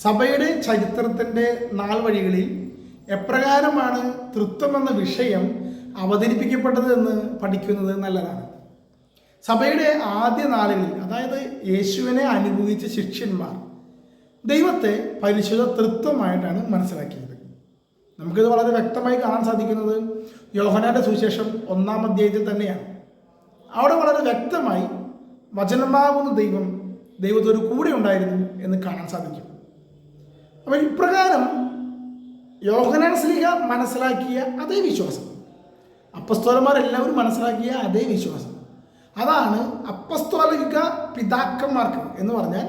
സഭയുടെ ചരിത്രത്തിന്റെ നാൾ വഴികളിൽ എപ്രകാരമാണ് തൃത്വം എന്ന വിഷയം അവതരിപ്പിക്കപ്പെട്ടത് എന്ന് പഠിക്കുന്നത് നല്ലതാണ്. സഭയുടെ ആദ്യ നാളുകളിൽ അതായത് യേശുവിനെ അനുഭവിച്ച ശിഷ്യന്മാർ ദൈവത്തെ പരിശുദ്ധ തൃത്വമായിട്ടാണ് മനസ്സിലാക്കിയത്. നമുക്കിത് വളരെ വ്യക്തമായി കാണാൻ സാധിക്കുന്നത് യോഹനാന്റെ സുവിശേഷം ഒന്നാം അധ്യായത്തിൽ തന്നെയാണ്. അവിടെ വളരെ വ്യക്തമായി വചനമാകുന്ന ദൈവം ദൈവത്തോട് കൂടെ ഉണ്ടായിരുന്നു എന്ന് കാണാൻ സാധിക്കും. അപ്പോൾ ഇപ്രകാരം യോഹനാൻ സ്ലീഹ മനസ്സിലാക്കിയ അതേ വിശ്വാസം. അപ്പസ്തോലന്മാർ എല്ലാവരും മനസ്സിലാക്കിയ അതേ വിശ്വാസം. അതാണ് അപ്പസ്തോലിക പിതാക്കന്മാർക്ക് എന്ന് പറഞ്ഞാൽ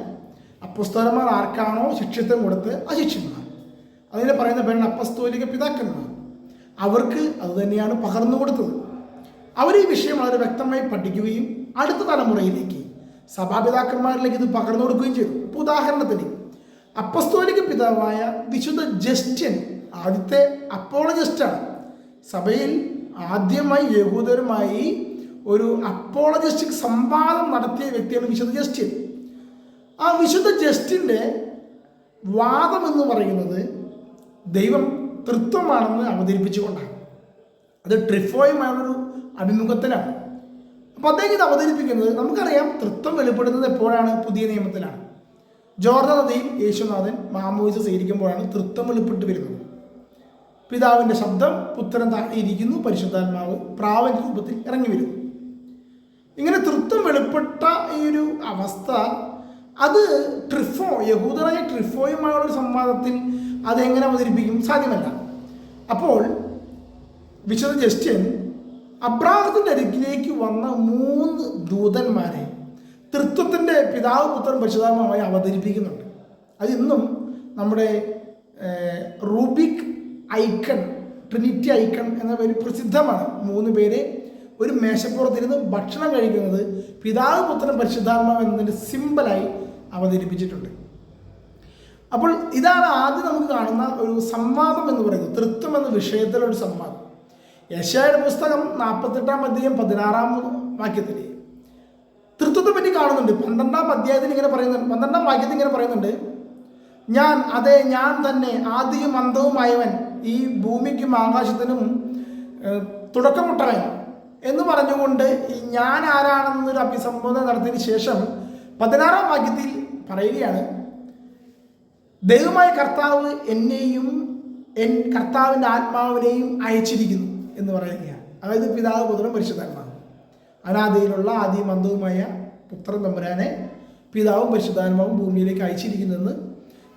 അപ്പസ്തോലന്മാർ ആർക്കാണോ ശിക്ഷിത്വം കൊടുത്ത് ആ അതിന് പറയുന്ന പേരാണ് അപ്പസ്തോലിക പിതാക്കന്മാർ. അവർക്ക് അത് തന്നെയാണ് പകർന്നു കൊടുത്തത്. അവർ ഈ വിഷയം വളരെ വ്യക്തമായി പഠിക്കുകയും അടുത്ത തലമുറയിലേക്ക് സഭാപിതാക്കന്മാരിലേക്ക് ഇത് പകർന്നു കൊടുക്കുകയും ചെയ്തു. ഉദാഹരണത്തിന് അപ്പസ്തോലിക പിതാവായ വിശുദ്ധ ജസ്റ്റ്യൻ ആദ്യത്തെ അപ്പോളജിസ്റ്റാണ്. സഭയിൽ ആദ്യമായി യഹൂദരുമായി ഒരു അപ്പോളജിസ്റ്റിക് സംവാദം നടത്തിയ വ്യക്തിയാണ് വിശുദ്ധ ജസ്റ്റ്യൻ ആ വിശുദ്ധ ജസ്റ്റിന്റെ വാദം എന്ന് പറയുന്നത് ദൈവം തൃത്വമാണെന്ന് അവതരിപ്പിച്ചുകൊണ്ടാണ്. അത് ട്രിഫോയുമായുള്ളൊരു അഭിമുഖത്തിലാണ് അപ്പോൾ അദ്ദേഹം ഇത് അവതരിപ്പിക്കുന്നത് നമുക്കറിയാം തൃത്വം വെളിപ്പെടുന്നത് എപ്പോഴാണ് പുതിയ നിയമത്തിലാണ്. ജോർദ നദിയിൽ യേശുനാഥൻ മാമോയിസ് സ്വീകരിക്കുമ്പോഴാണ് തൃത്വം വെളിപ്പെട്ട് വരുന്നത്. പിതാവിന്റെ ശബ്ദം പുത്രൻ താഴെയിരിക്കുന്നു പരിശുദ്ധാത്മാവ് പ്രാവൻ രൂപത്തിൽ ഇറങ്ങി വരുന്നു. ഇങ്ങനെ തൃത്വം വെളിപ്പെട്ട ഈ ഒരു അവസ്ഥ അത് ട്രിഫോ യഹൂദനായ ട്രിഫോയുമായുള്ള ഒരു സംവാദത്തിൽ അതെങ്ങനെ അവതരിപ്പിക്കും സാധ്യമല്ല. അപ്പോൾ വിശുദ്ധ ജസ്റ്റ്യൻ അബ്രാഹത്തിന്റെ അരികിലേക്ക് വന്ന മൂന്ന് ദൂതന്മാരെ തൃത്വത്തിന്റെ പിതാവ് പുത്രൻ പരിശുദ്ധാത്മാവായി അവതരിപ്പിക്കുന്നുണ്ട്. അത് ഇന്നും നമ്മുടെ റൂബിക് ഐക്കൺ ട്രിനിറ്റി ഐക്കൺ എന്ന പേര് പ്രസിദ്ധമാണ്. മൂന്ന് പേരെ ഒരു മേശപ്പുറത്തിരുന്ന് ഭക്ഷണം കഴിക്കുന്നത് പിതാവ് പുത്രൻ പരിശുദ്ധാത്മാവ് എന്നതിന്റെ സിമ്പിളായി അവതരിപ്പിച്ചിട്ടുണ്ട്. അപ്പോൾ ഇതാണ് ആദ്യം നമുക്ക് കാണുന്ന ഒരു സംവാദം എന്ന് പറയുന്നത്. തൃത്വം എന്ന വിഷയത്തിലൊരു സംവാദം. യശയുടെ പുസ്തകം നാൽപ്പത്തെട്ടാം അധ്യയം പതിനാറാം വാക്യത്തിൽ തൃത്വത്തെ പറ്റി കാണുന്നുണ്ട്. പന്ത്രണ്ടാം അധ്യായത്തിൽ ഇങ്ങനെ പറയുന്നുണ്ട് പന്ത്രണ്ടാം വാക്യത്തിൽ ഇങ്ങനെ പറയുന്നുണ്ട്. ഞാൻ അതെ ഞാൻ തന്നെ ആദ്യവും അന്തവുമായവൻ ഈ ഭൂമിക്കും ആകാശത്തിനും തുടക്കമുട്ടവൻ എന്ന് പറഞ്ഞുകൊണ്ട് ഞാൻ ആരാണെന്നൊരു അഭിസംബോധന നടത്തിയതിന് ശേഷം പതിനാറാം വാക്യത്തിൽ പറയുകയാണ്. ദൈവമായ കർത്താവ് എന്നെയും എൻ കർത്താവിന്റെ ആത്മാവിനെയും അയച്ചിരിക്കുന്നു എന്ന് പറയുകയാണ്. അതായത് പിതാവ് പുത്രൻ പരിശുദ്ധാത്മാവ്. അനാദിയിലുള്ള ആദ്യം അന്തവുമായ പുത്രൻ തമ്പുരാനെ പിതാവും പരിശുദ്ധാത്മാവും ഭൂമിയിലേക്ക് അയച്ചിരിക്കുന്നതെന്ന്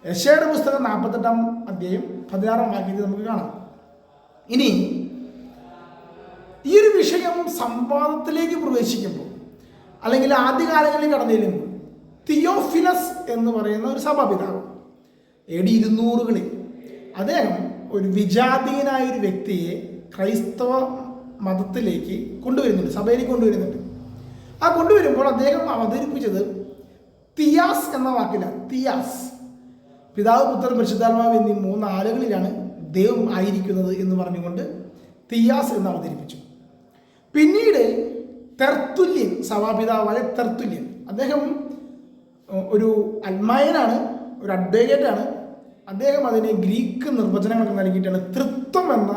യശയുടെ പുസ്തകം നാൽപ്പത്തെട്ടാം അധ്യായം പതിനാറാം വാക്യത്തിൽ നമുക്ക് കാണാം. ഇനി ഈ ഒരു വിഷയം സംവാദത്തിലേക്ക് പ്രവേശിക്കുമ്പോൾ അല്ലെങ്കിൽ ആദ്യകാലങ്ങളിൽ കടന്നിരുന്നു തിയോഫിലസ് എന്ന് പറയുന്ന ഒരു സഭാപിതാവ് എ ഡി ഇരുന്നൂറുകളിൽ അദ്ദേഹം ഒരു വിജാതീയനായ ഒരു വ്യക്തിയെ ക്രൈസ്തവ മതത്തിലേക്ക് കൊണ്ടുവരുന്നുണ്ട് സഭയിലേക്ക് കൊണ്ടുവരുന്നുണ്ട്. ആ കൊണ്ടുവരുമ്പോൾ അദ്ദേഹം അവതരിപ്പിച്ചത് തിയാസ് എന്ന വാക്കിലാണ് തിയാസ്. പിതാവ് പുത്രൻ പരിശുദ്ധാത്മാവ് എന്നീ മൂന്ന് ആളുകളിലാണ് ദൈവം ആയിരിക്കുന്നത് എന്ന് പറഞ്ഞുകൊണ്ട് തിയാസ് എന്ന് അവതരിപ്പിച്ചു. പിന്നീട് തെർത്തുല്യൻ സഭാപിതാവായ തെർത്തുല്യൻ. അദ്ദേഹം ഒരു അൽമായനാണ് ഒരു അഡ്വക്കേറ്റാണ് അദ്ദേഹം അതിനെ ഗ്രീക്ക് നിർവചനങ്ങളൊക്കെ നൽകിയിട്ടാണ് തൃത്വം എന്ന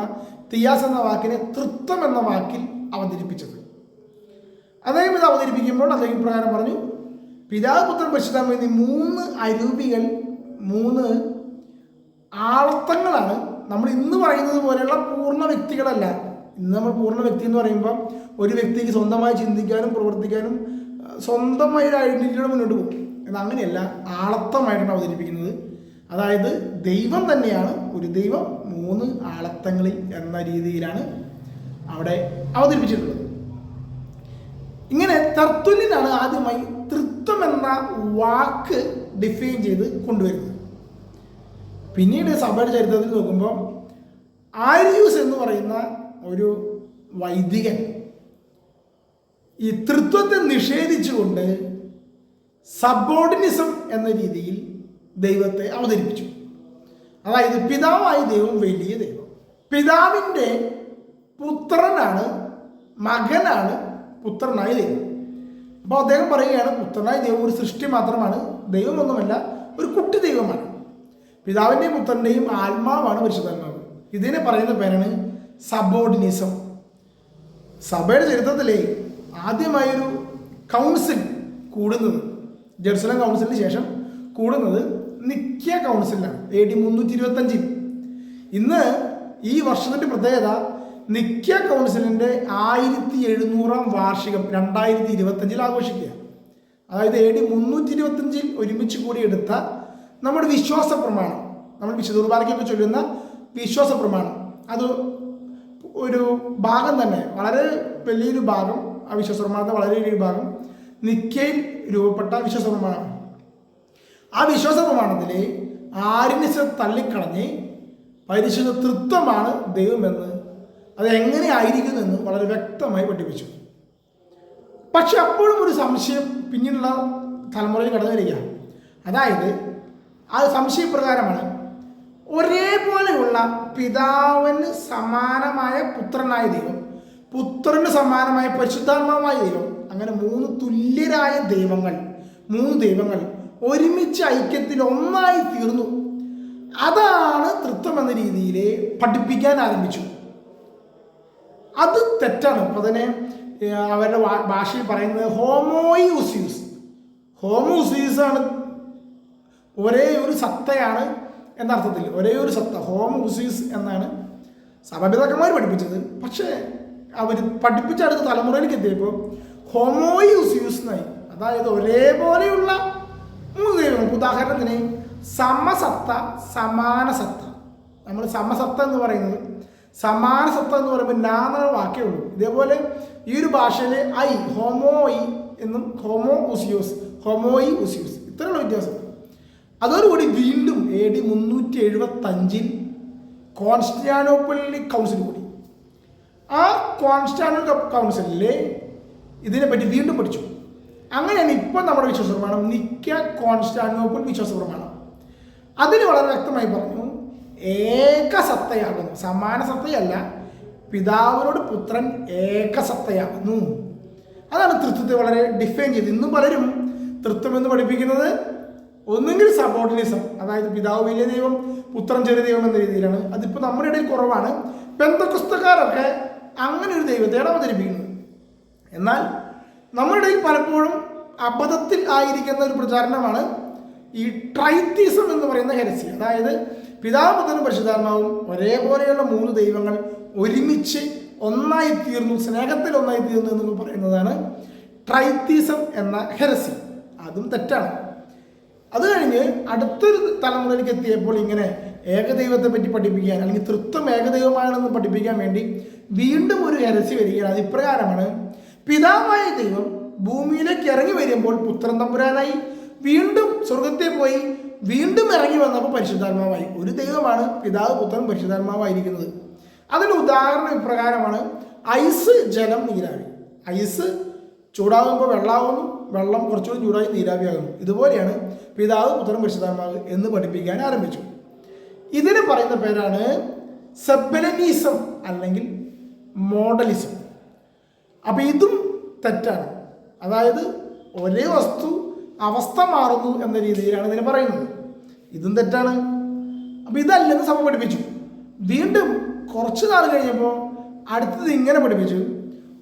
തിയാസ് എന്ന വാക്കിനെ തൃത്വം എന്ന വാക്കിൽ അവതരിപ്പിച്ചത്. അദ്ദേഹം ഇത് അവതരിപ്പിക്കുമ്പോൾ അദ്ദേഹം ഇപ്രകാരം പറഞ്ഞു പിതാവ് പുത്രൻ പരിശുദ്ധം എന്നീ മൂന്ന് അരൂപികൾ മൂന്ന് ആർത്തങ്ങളാണ് നമ്മൾ ഇന്ന് പറയുന്നത് പോലെയുള്ള പൂർണ വ്യക്തികളല്ല. ഇന്ന് നമ്മൾ പൂർണ വ്യക്തി എന്ന് പറയുമ്പോൾ ഒരു വ്യക്തിക്ക് സ്വന്തമായി ചിന്തിക്കാനും പ്രവർത്തിക്കാനും സ്വന്തമായ ഒരു ഐഡന്റിറ്റിയോടെ മുന്നോട്ട് പോകും. എന്നാൽ അങ്ങനെയല്ല ആളത്തമായിട്ടാണ് അവതരിപ്പിക്കുന്നത്. അതായത് ദൈവം തന്നെയാണ് ഒരു ദൈവം മൂന്ന് ആളത്തങ്ങളിൽ എന്ന രീതിയിലാണ് അവിടെ അവതരിപ്പിച്ചിട്ടുള്ളത്. ഇങ്ങനെ തർത്തുല്യനാണ് ആദ്യമായി തൃത്വം എന്ന വാക്ക് ഡിഫൈൻ ചെയ്ത് കൊണ്ടുവരുന്നത്. പിന്നീട് സഭയുടെ ചരിത്രത്തിൽ നോക്കുമ്പോൾ ആര്യൂസ് എന്ന് പറയുന്ന ഒരു വൈദികൻ ഈ തൃത്വത്തെ നിഷേധിച്ചുകൊണ്ട് സബോർഡിനിസം എന്ന രീതിയിൽ ദൈവത്തെ അവതരിപ്പിച്ചു. അതായത് പിതാവായ ദൈവം വലിയ ദൈവം. പിതാവിന്റെ പുത്രനാണ് മകനാണ് പുത്രനായ ദൈവം. അപ്പോൾ അദ്ദേഹം പറയുകയാണ് പുത്രനായ ദൈവം ഒരു സൃഷ്ടി മാത്രമാണ് ദൈവമൊന്നുമല്ല ഒരു കുട്ടി ദൈവമാണ്. പിതാവിന്റെയും പുത്രന്റെയും ആത്മാവാണ് പരിശുദ്ധാത്മാവ്. ഇതിനെ പറയുന്ന പേരാണ് സബോർഡിനിസം സഭയുടെ ചരിത്രത്തിലെ ആദ്യമായൊരു കൗൺസിൽ കൂടുന്നത് ജെറുസലം കൗൺസിലിന് ശേഷം കൂടുന്നത് നിക്യ കൗൺസിലാണ് എ ഡി മുന്നൂറ്റി ഇരുപത്തഞ്ചിൽ ഇന്ന് ഈ വർഷത്തിന്റെ പ്രത്യേകത നിക്കിയ കൗൺസിലിന്റെ ആയിരത്തി എഴുന്നൂറാം വാർഷികം രണ്ടായിരത്തി ഇരുപത്തഞ്ചിൽ ആഘോഷിക്കുക. അതായത് എ ഡി മുന്നൂറ്റി ഇരുപത്തഞ്ചിൽ ഒരുമിച്ച് കൂടി എടുത്ത നമ്മുടെ വിശ്വാസ പ്രമാണം. നമ്മൾ വിശുദൂർബാലയ്ക്കൊക്കെ ചൊല്ലുന്ന വിശ്വാസ പ്രമാണം. അത് ഒരു ഭാഗം തന്നെ. വളരെ വലിയൊരു ഭാഗം. ആ വിശ്വാസ പ്രമാണത്തെ വളരെ വലിയൊരു ഭാഗം നിക്കയിൽ രൂപപ്പെട്ട വിശ്വാസ പ്രമാണമാണ്. ആ വിശ്വാസ പ്രമാണത്തിൽ ആരിനെ തള്ളിക്കളഞ്ഞ് പരിശുദ്ധ തൃത്വമാണ് ദൈവമെന്ന് അത് എങ്ങനെ ആയിരിക്കുമെന്ന് വളരെ വ്യക്തമായി പഠിപ്പിച്ചു. പക്ഷെ അപ്പോഴും ഒരു സംശയം പിന്നീടുള്ള തലമുറയിൽ കടന്നു വരിക. അതായത് ആ സംശയപ്രകാരമാണ് ഒരേപോലെയുള്ള പിതാവിന് സമാനമായ പുത്രനായ ദൈവം പുത്രന് സമാനമായ പരിശുദ്ധാത്മാവായ ദൈവം അങ്ങനെ മൂന്ന് തുല്യരായ ദൈവങ്ങൾ മൂന്ന് ദൈവങ്ങൾ ഒരുമിച്ച് ഐക്യത്തിൽ ഒന്നായി തീർന്നു. അതാണ് തൃത്വം എന്ന രീതിയിൽ പഠിപ്പിക്കാൻ ആരംഭിച്ചു. അത് തെറ്റാണ്. അപ്പോൾ തന്നെ അവരുടെ ഭാഷയിൽ പറയുന്നത് ഹോമോയൂസ്യൂസ് ഉസ്യൂസ് ആണ് ഒരേ ഒരു സത്തയാണ് എന്ന അർത്ഥത്തിൽ ഒരേ ഒരു സത്ത ഹോമോസ്യൂസ് എന്നാണ് സഭാപിതാക്കന്മാർ പഠിപ്പിച്ചത്. പക്ഷേ അവർ പഠിപ്പിച്ച അടുത്ത തലമുറയിലേക്ക് എത്തിയപ്പോൾ ഹോമോയൂസ്യൂസ് എന്നായി. അതായത് ഒരേപോലെയുള്ള മൂന്ന് ദൈവങ്ങൾ ഉദാഹരണത്തിന് സമസത്ത സമാന സത്ത നമ്മൾ സമസത്ത എന്ന് പറയുന്നത് സമാന സത്ത എന്ന് പറയുമ്പോൾ നാന്ന വാക്കേ ഉള്ളൂ. ഇതേപോലെ ഈ ഒരു ഭാഷയിൽ ഐ ഹോമോയി എന്നും ഹോമോ ഉസിയോസ് ഹോമോയി ഉസിയോസ്. ഇത്രയുള്ള വ്യത്യാസം. അതോടുകൂടി വീണ്ടും എ ഡി മുന്നൂറ്റി എഴുപത്തഞ്ചിൽ കോൺസ്റ്റാനോപ്പിളി കൗൺസിൽ കൂടി. ആ കോൺസ്റ്റാനോ കൗൺസിലിൽ ഇതിനെപ്പറ്റി വീണ്ടും പഠിച്ചു. അങ്ങനെയാണ് ഇപ്പം നമ്മുടെ വിശ്വാസ പ്രമാണം നിക്ക കോൺസ്റ്റാനോപ്പിൾ വിശ്വാസ പ്രമാണം അതിൽ വളരെ വ്യക്തമായി പറഞ്ഞു ഏകസത്തയാകുന്നു സമാന സത്തയല്ല പിതാവിനോട് പുത്രൻ ഏകസത്തയാകുന്നു അതാണ് തൃത്വത്തെ വളരെ ഡിഫൈൻ ചെയ്ത്. ഇന്നും പലരും തൃത്വം എന്ന് പഠിപ്പിക്കുന്നത് ഒന്നുകിൽ സബോർഡിനിസം അതായത് പിതാവ് വലിയ ദൈവം പുത്രൻ ചെറിയ ദൈവം എന്ന രീതിയിലാണ്. അതിപ്പോൾ നമ്മുടെ ഇടയിൽ കുറവാണ്. ബന്ധക്കുസ്തക്കാരൊക്കെ അങ്ങനെ ഒരു ദൈവത്തെയാണ് അവതരിപ്പിക്കുന്നത് എന്നാൽ നമ്മുടെ പലപ്പോഴും അബദ്ധത്തിൽ ആയിരിക്കുന്ന ഒരു പ്രചാരണമാണ് ഈ ട്രൈത്തിസം എന്ന് പറയുന്ന ഹെരസി. അതായത് പിതാവ് പുത്രനും പരിശുദ്ധാത്മാവും ഒരേപോലെയുള്ള മൂന്ന് ദൈവങ്ങൾ ഒരുമിച്ച് ഒന്നായി തീർന്നു സ്നേഹത്തിൽ ഒന്നായി തീർന്നു എന്നൊക്കെ പറയുന്നതാണ് ട്രൈത്തിസം എന്ന ഹെരസി. അതും തെറ്റാണ്. അത് കഴിഞ്ഞ് അടുത്തൊരു തലമുറയിലേക്ക് എത്തിയപ്പോൾ ഇങ്ങനെ ഏകദൈവത്തെ പറ്റി പഠിപ്പിക്കാൻ അല്ലെങ്കിൽ തൃത്വം ഏകദൈവമാണെന്ന് പഠിപ്പിക്കാൻ വേണ്ടി വീണ്ടും ഒരു ഹരസി വരികയാണ്. അത് ഇപ്രകാരമാണ് പിതാവായ ദൈവം ഭൂമിയിലേക്ക് ഇറങ്ങി വരുമ്പോൾ പുത്രൻ തമ്പുരാനായി. വീണ്ടും സ്വർഗത്തെ പോയി വീണ്ടും ഇറങ്ങി വന്നപ്പോൾ പരിശുദ്ധാത്മാവായി. ഒരു ദൈവമാണ് പിതാവ് പുത്രൻ പരിശുദ്ധാത്മാവായിരിക്കുന്നത്. അതിന് ഉദാഹരണം ഇപ്രകാരമാണ് ഐസ് ജലം നീരാവി. ഐസ് ചൂടാകുമ്പോൾ വെള്ളമാകുന്നു വെള്ളം കുറച്ചുകൂടി ചൂടായി നീരാവിയാകുന്നു. ഇതുപോലെയാണ് പിതാവ് പുത്രൻ പരിശുദ്ധാത്മാവ് എന്ന് പഠിപ്പിക്കാൻ ആരംഭിച്ചു. ഇതിന് പറയുന്ന പേരാണ് സെബലനീസം അല്ലെങ്കിൽ മോഡലിസം. അപ്പം ഇതും തെറ്റാണ്. അതായത് ഒരേ വസ്തു അവസ്ഥ മാറുന്നു എന്ന രീതിയിലാണ് ഇതിനെ പറയുന്നത്. ഇതും തെറ്റാണ്. അപ്പോൾ ഇതല്ലെന്ന് സഭ പഠിപ്പിച്ചു. വീണ്ടും കുറച്ച് നാൾ കഴിഞ്ഞപ്പോൾ അടുത്തത് ഇങ്ങനെ പഠിപ്പിച്ചു.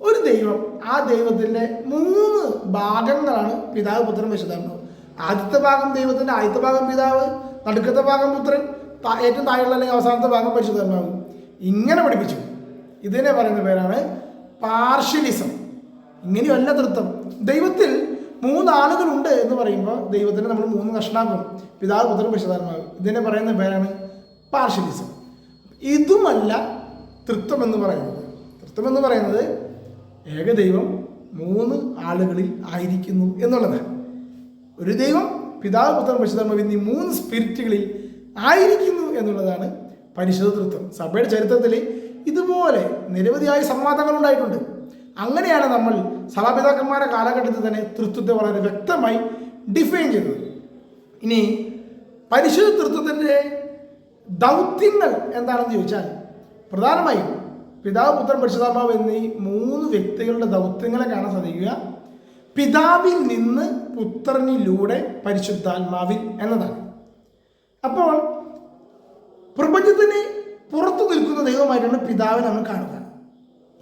ഒരു ദൈവം ആ ദൈവത്തിന്റെ മൂന്ന് ഭാഗങ്ങളാണ് പിതാവ് പുത്രൻ വിശുദ്ധാത്മാവ് ആദ്യത്തെ ഭാഗം ദൈവത്തിന്റെ ആദ്യത്തെ ഭാഗം പിതാവ് നടുക്കത്തെ ഭാഗം പുത്രൻ ഏറ്റവും താഴെയുള്ള അല്ലെങ്കിൽ അവസാനത്തെ ഭാഗം പരിശുദ്ധാത്മാവ് ഇങ്ങനെ പഠിപ്പിച്ചു. ഇതിനെ പറയുന്ന പേരാണ് പാർഷ്യലിസം. ഇങ്ങനെയല്ല തൃത്വം. ദൈവത്തിൽ മൂന്നാളുകളുണ്ട് എന്ന് പറയുമ്പോൾ ദൈവത്തിന് നമ്മൾ മൂന്ന് കഷ്ണാക്കും പിതാവ് പുത്രൻ പരിശുദ്ധാത്മാവ്. ഇതിനെ പറയുന്ന പേരാണ് പാർഷ്യലിസം. ഇതുമല്ല തൃത്വം എന്ന് പറയുന്നത്. തൃത്വം എന്ന് പറയുന്നത് ഏകദൈവം മൂന്ന് ആളുകളിൽ ആയിരിക്കുന്നു എന്നുള്ളതാണ്. ഒരു ദൈവം പിതാവ് പുത്രൻ പരിശുദ്ധാത്മാവ് എന്നീ മൂന്ന് സ്പിരിറ്റുകളിൽ ആയിരിക്കുന്നു എന്നുള്ളതാണ് പരിശുദ്ധ തൃത്വം. സഭയുടെ ചരിത്രത്തിൽ ഇതുപോലെ നിരവധിയായ സംവാദങ്ങൾ ഉണ്ടായിട്ടുണ്ട് അങ്ങനെയാണ് നമ്മൾ സഭാപിതാക്കന്മാരുടെ കാലഘട്ടത്തിൽ തന്നെ തൃത്വത്തെ വളരെ വ്യക്തമായി ഡിഫൈൻ ചെയ്തത്. ഇനി പരിശുദ്ധ തൃത്വത്തിന്റെ ദൗത്യങ്ങൾ എന്താണെന്ന് ചോദിച്ചാൽ പ്രധാനമായും പിതാവ് പുത്രൻ പരിശുദ്ധാത്മാവ് എന്നീ മൂന്ന് വ്യക്തികളുടെ ദൗത്യങ്ങളെ കാണാൻ സാധിക്കുക. പിതാവിൽ നിന്ന് പുത്രനിലൂടെ പരിശുദ്ധാത്മാവിൽ എന്നതാണ്. അപ്പോൾ പ്രപഞ്ചത്തിന് പുറത്തു നിൽക്കുന്ന ദൈവമായിട്ടാണ് പിതാവിനെ നമ്മൾ കാണുക.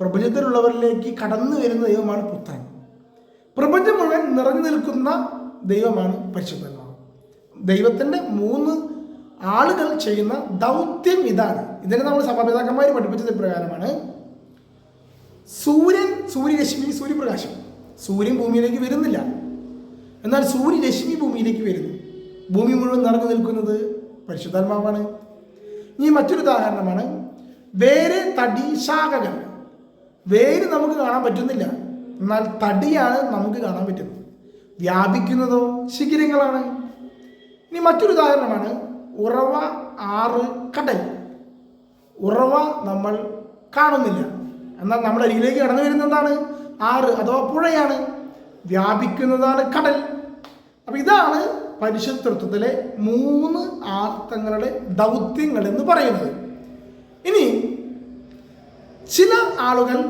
പ്രപഞ്ചത്തിലുള്ളവരിലേക്ക് കടന്നു വരുന്ന ദൈവമാണ് പുത്തൻ പ്രപഞ്ചം മുഴുവൻ നിറഞ്ഞു നിൽക്കുന്ന ദൈവമാണ് പരിശുദ്ധന്മാർ. ദൈവത്തിന്റെ മൂന്ന് ആളുകൾ ചെയ്യുന്ന ദൗത്യം ഇതാണ്. ഇതിനെ നമ്മൾ സഭാപിതാക്കന്മാർ പഠിപ്പിച്ചത് പ്രകാരമാണ് സൂര്യൻ സൂര്യരശ്മി സൂര്യപ്രകാശം. സൂര്യൻ ഭൂമിയിലേക്ക് വരുന്നില്ല. എന്നാൽ സൂര്യരശ്മി ഭൂമിയിലേക്ക് വരുന്നു. ഭൂമി മുഴുവൻ നിറഞ്ഞു നിൽക്കുന്നത് പരിശുദ്ധാത്മാവാണ്. ഇനി മറ്റൊരു ഉദാഹരണമാണ്. വേറെ തടി ശാഖകൾ. വേര് നമുക്ക് കാണാൻ പറ്റുന്നില്ല. എന്നാൽ തടിയാണ് നമുക്ക് കാണാൻ പറ്റുന്നത്. വ്യാപിക്കുന്നതോ ശിഖിരങ്ങളാണ്. ഇനി മറ്റൊരു ഉദാഹരണമാണ് ഉറവ ആറ് കടൽ. ഉറവ നമ്മൾ കാണുന്നില്ല. എന്നാൽ നമ്മുടെ അരികിലേക്ക് കടന്നു വരുന്ന എന്താണ്? ആറ് അഥവാ പുഴയാണ്. വ്യാപിക്കുന്നതാണ് കടൽ. അപ്പം ഇതാണ് പരിശുദ്ധത്വത്തിലെ മൂന്ന് ആർത്തങ്ങളുടെ ദൗത്യങ്ങൾ എന്ന് പറയുന്നത്. ഇനി ചില ആളുകൾ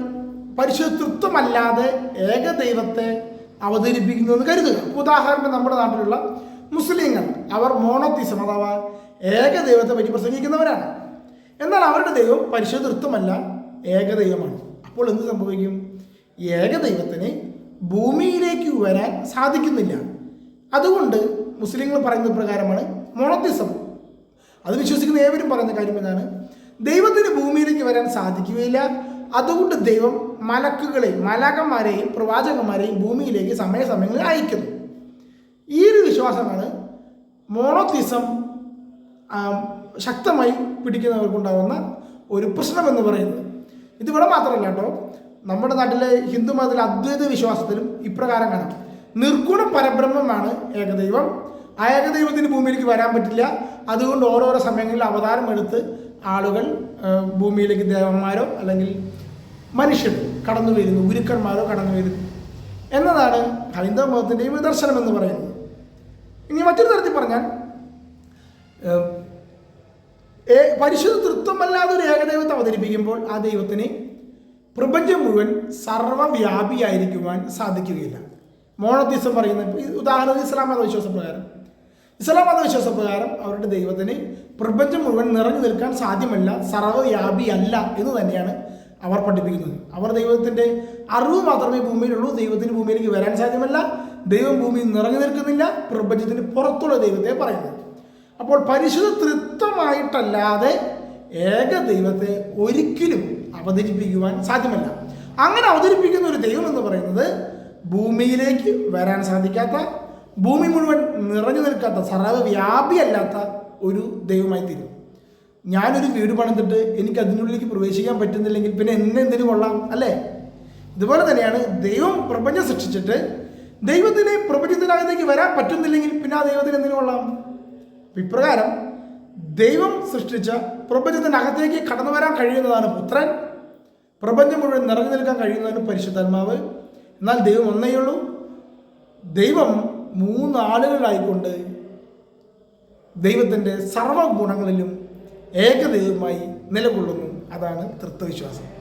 പരിശുദ്ധത്വമല്ലാതെ ഏകദൈവത്തെ അവതരിപ്പിക്കുന്നു എന്ന് കരുതുക ഉദാഹരണം നമ്മുടെ നാട്ടിലുള്ള മുസ്ലിങ്ങൾ അവർ മോണോത്തിസം അഥവാ ഏകദൈവത്തെ പറ്റി പ്രസംഗിക്കുന്നവരാണ്. എന്നാൽ അവരുടെ ദൈവം പരിശുദ്ധത്വമല്ല ഏകദൈവമാണ്. അപ്പോൾ എന്ത് സംഭവിക്കും? ഏകദൈവത്തിന് ഭൂമിയിലേക്ക് വരാൻ സാധിക്കുന്നില്ല. അതുകൊണ്ട് മുസ്ലിങ്ങൾ പറയുന്ന പ്രകാരമാണ് മോണോത്തിസം അത് വിശ്വസിക്കുന്ന ഏവരും പറയുന്ന കാര്യം എന്താണ് ദൈവത്തിന് ഭൂമിയിലേക്ക് വരാൻ സാധിക്കുകയില്ല. അതുകൊണ്ട് ദൈവം മലക്കുകളെയും മലകന്മാരെയും പ്രവാചകന്മാരെയും ഭൂമിയിലേക്ക് സമയസമയങ്ങളിൽ അയക്കുന്നു. ഈ ഒരു വിശ്വാസമാണ് മോണോത്തിസം ശക്തമായി പിടിക്കുന്നവർക്കുണ്ടാകുന്ന ഒരു പ്രശ്നമെന്ന് പറയുന്നത്. ഇതിവിടെ മാത്രമല്ല കേട്ടോ നമ്മുടെ നാട്ടിലെ ഹിന്ദു മതത്തിലെ അദ്വൈത വിശ്വാസത്തിലും ഇപ്രകാരം കാണാം. നിർഗുണ പരബ്രഹ്മമാണ് ഏകദൈവം. ആ ഏകദൈവത്തിന് ഭൂമിയിലേക്ക് വരാൻ പറ്റില്ല. അതുകൊണ്ട് ഓരോരോ സമയങ്ങളിൽ അവതാരം എടുത്ത് ആളുകൾ ഭൂമിയിലേക്ക് ദേവന്മാരോ അല്ലെങ്കിൽ മനുഷ്യർ കടന്നു വരുന്നു ഗുരുക്കന്മാരോ കടന്നു വരുന്നു. എന്നതാണ് ഹൈന്ദവ മതത്തിന്റെയും വിദർശനം എന്ന് പറയുന്നത്. ഇനി മറ്റൊരു തരത്തിൽ പറഞ്ഞാൽ പരിശുദ്ധ തൃത്വമല്ലാതെ ഒരു ഏകദൈവത്തെ അവതരിപ്പിക്കുമ്പോൾ ആ ദൈവത്തിന് പ്രപഞ്ചം മുഴുവൻ സർവവ്യാപിയായിരിക്കുവാൻ സാധിക്കുകയില്ല. മോണത്തിസം പറയുന്ന ഉദാഹരണത്തിന് ഇസ്ലാം മത വിശ്വാസപ്രകാരം. ഇസ്ലാം മത വിശ്വാസപ്രകാരം അവരുടെ ദൈവത്തിന് പ്രപഞ്ചം മുഴുവൻ നിറഞ്ഞു നിൽക്കാൻ സാധ്യമല്ല സർവവ്യാപി അല്ല എന്ന് തന്നെയാണ് അവർ പഠിപ്പിക്കുന്നത്. അവർ ദൈവത്തിന്റെ അറിവ് മാത്രമേ ഭൂമിയിലുള്ളൂ ദൈവത്തിന് ഭൂമിയിലേക്ക് വരാൻ സാധ്യമല്ല ദൈവം ഭൂമിയിൽ നിറഞ്ഞു നിൽക്കുന്നില്ല പ്രപഞ്ചത്തിന് പുറത്തുള്ള ദൈവത്തെ പറയുന്നത് അപ്പോൾ പരിശുദ്ധ തൃത്വമായിട്ടല്ലാതെ ഏക ദൈവത്തെ ഒരിക്കലും അവതരിപ്പിക്കുവാൻ സാധ്യമല്ല. അങ്ങനെ അവതരിപ്പിക്കുന്ന ഒരു ദൈവം എന്ന് പറയുന്നത് ഭൂമിയിലേക്ക് വരാൻ സാധിക്കാത്ത ഭൂമി മുഴുവൻ നിറഞ്ഞു നിൽക്കാത്ത സർവവ്യാപിയല്ലാത്ത ഒരു ദൈവമായി തീരും. ഞാനൊരു വീട് പണിതിട്ട് എനിക്ക് അതിനുള്ളിലേക്ക് പ്രവേശിക്കാൻ പറ്റുന്നില്ലെങ്കിൽ പിന്നെ എന്നെ എന്തിനു കൊള്ളാം അല്ലേ? ഇതുപോലെ തന്നെയാണ് ദൈവം പ്രപഞ്ചം സൃഷ്ടിച്ചിട്ട് ദൈവത്തിന് പ്രപഞ്ചത്തിനകത്തേക്ക് വരാൻ പറ്റുന്നില്ലെങ്കിൽ പിന്നെ ആ ദൈവത്തിന് എന്തിനു കൊള്ളാം? ഇപ്രകാരം ദൈവം സൃഷ്ടിച്ച പ്രപഞ്ചത്തിനകത്തേക്ക് കടന്നു വരാൻ കഴിയുന്നതാണ് പുത്രൻ. പ്രപഞ്ചം മുഴുവൻ നിറഞ്ഞു നിൽക്കാൻ കഴിയുന്നതാണ് പരിശുദ്ധാത്മാവ്. എന്നാൽ ദൈവം ഒന്നേയുള്ളൂ. ദൈവം മൂന്നാളുകളായിക്കൊണ്ട് ദൈവത്തിന്റെ സർവ ഗുണങ്ങളിലും ഏകദൈവമായി നിലകൊള്ളുന്നു. അതാണ് തൃത്വവിശ്വാസം.